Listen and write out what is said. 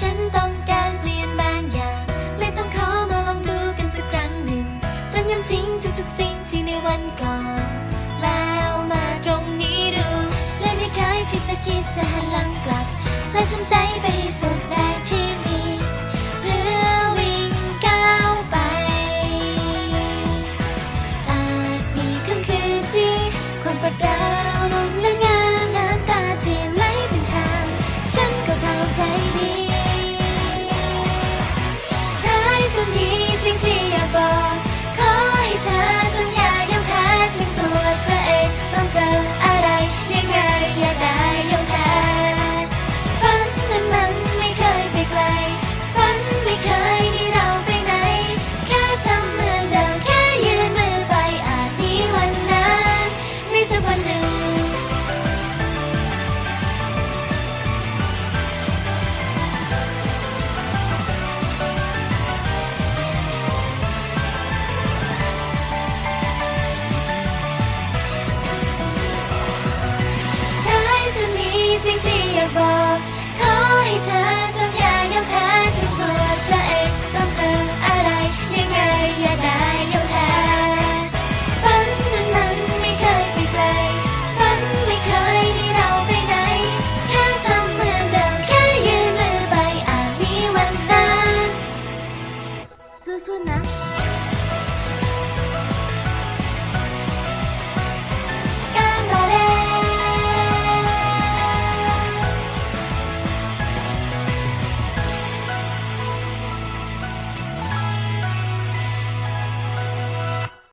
ฉันต้องการเปลี่ยนบางอย่างเลยต้องขอมาลองดูกันสักครั้งหนึ่งจนยอมทิ้งทุกๆสิ่งที่ในวันก่อน แล้วมาตรงนี้ดู และไม่เคยที่จะคิดจะหันหลังกลับ และจำใจไป